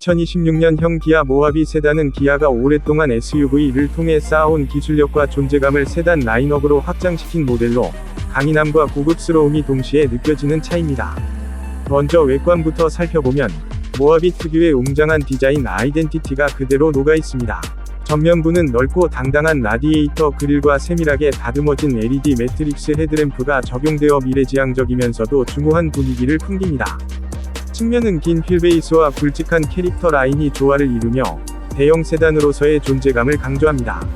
2026년형 기아 모하비 세단은 기아가 오랫동안 SUV를 통해 쌓아온 기술력과 존재감을 세단 라인업으로 확장시킨 모델로 강인함과 고급스러움이 동시에 느껴지는 차입니다. 먼저 외관부터 살펴보면 모하비 특유의 웅장한 디자인 아이덴티티가 그대로 녹아 있습니다. 전면부는 넓고 당당한 라디에이터 그릴과 세밀하게 다듬어진 LED 매트릭스 헤드램프가 적용되어 미래지향적이면서도 중후한 분위기를 풍깁니다. 측면은 긴 휠베이스와 굵직한 캐릭터 라인이 조화를 이루며 대형 세단으로서의 존재감을 강조합니다.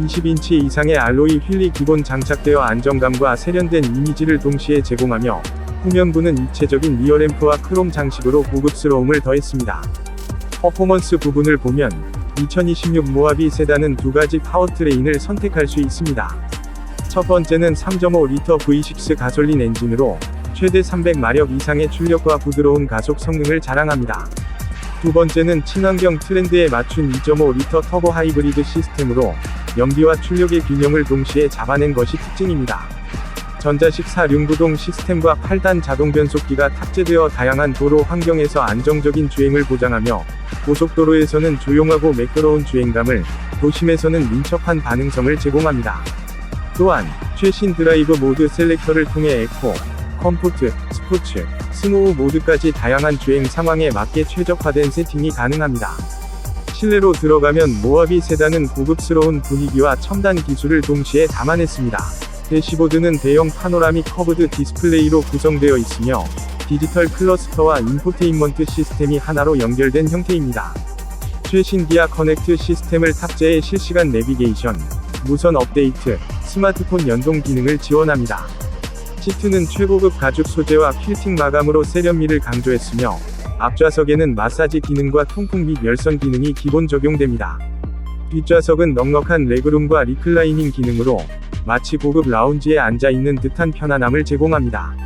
20인치 이상의 알로이 휠이 기본 장착되어 안정감과 세련된 이미지를 동시에 제공하며 후면부는 입체적인 리어램프와 크롬 장식으로 고급스러움을 더했습니다. 퍼포먼스 부분을 보면 2026 모하비 세단은 두 가지 파워트레인을 선택할 수 있습니다. 첫 번째는 3.5L V6 가솔린 엔진으로 최대 300마력 이상의 출력과 부드러운 가속 성능을 자랑합니다. 두 번째는 친환경 트렌드에 맞춘 2.5L 터보 하이브리드 시스템으로 연비와 출력의 균형을 동시에 잡아낸 것이 특징입니다. 전자식 4륜구동 시스템과 8단 자동 변속기가 탑재되어 다양한 도로 환경에서 안정적인 주행을 보장하며 고속도로에서는 조용하고 매끄러운 주행감을, 도심에서는 민첩한 반응성을 제공합니다. 또한 최신 드라이브 모드 셀렉터를 통해 에코, 컴포트, 스포츠, 스노우 모드까지 다양한 주행 상황에 맞게 최적화된 세팅이 가능합니다. 실내로 들어가면 모하비 세단은 고급스러운 분위기와 첨단 기술을 동시에 담아냈습니다. 대시보드는 대형 파노라믹 커브드 디스플레이로 구성되어 있으며 디지털 클러스터와 인포테인먼트 시스템이 하나로 연결된 형태입니다. 최신 기아 커넥트 시스템을 탑재해 실시간 내비게이션, 무선 업데이트, 스마트폰 연동 기능을 지원합니다. 시트는 최고급 가죽 소재와 퀼팅 마감으로 세련미를 강조했으며 앞좌석에는 마사지 기능과 통풍 및 열선 기능이 기본 적용됩니다. 뒷좌석은 넉넉한 레그룸과 리클라이닝 기능으로 마치 고급 라운지에 앉아 있는 듯한 편안함을 제공합니다.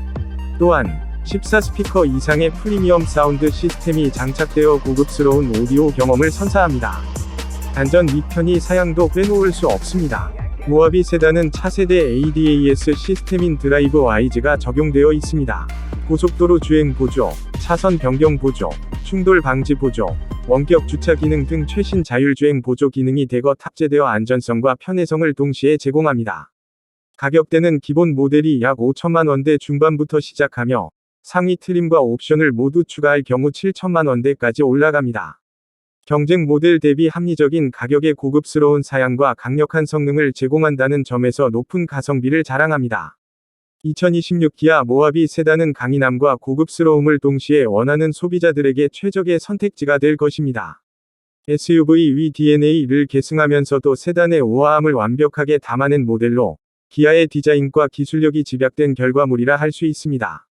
또한 14스피커 이상의 프리미엄 사운드 시스템이 장착되어 고급스러운 오디오 경험을 선사합니다. 단전 및 편의 사양도 빼놓을 수 없습니다. 모하비 세단은 차세대 ADAS 시스템인 드라이브 와이즈가 적용되어 있습니다. 고속도로 주행 보조, 차선 변경 보조, 충돌 방지 보조, 원격 주차 기능 등 최신 자율주행 보조 기능이 대거 탑재되어 안전성과 편의성을 동시에 제공합니다. 가격대는 기본 모델이 약 5천만 원대 중반부터 시작하며 상위 트림과 옵션을 모두 추가할 경우 7천만 원대까지 올라갑니다. 경쟁 모델 대비 합리적인 가격의 고급스러운 사양과 강력한 성능을 제공한다는 점에서 높은 가성비를 자랑합니다. 2026 기아 모하비 세단은 강인함과 고급스러움을 동시에 원하는 소비자들에게 최적의 선택지가 될 것입니다. SUV 위 DNA를 계승하면서도 세단의 우아함을 완벽하게 담아낸 모델로 기아의 디자인과 기술력이 집약된 결과물이라 할 수 있습니다.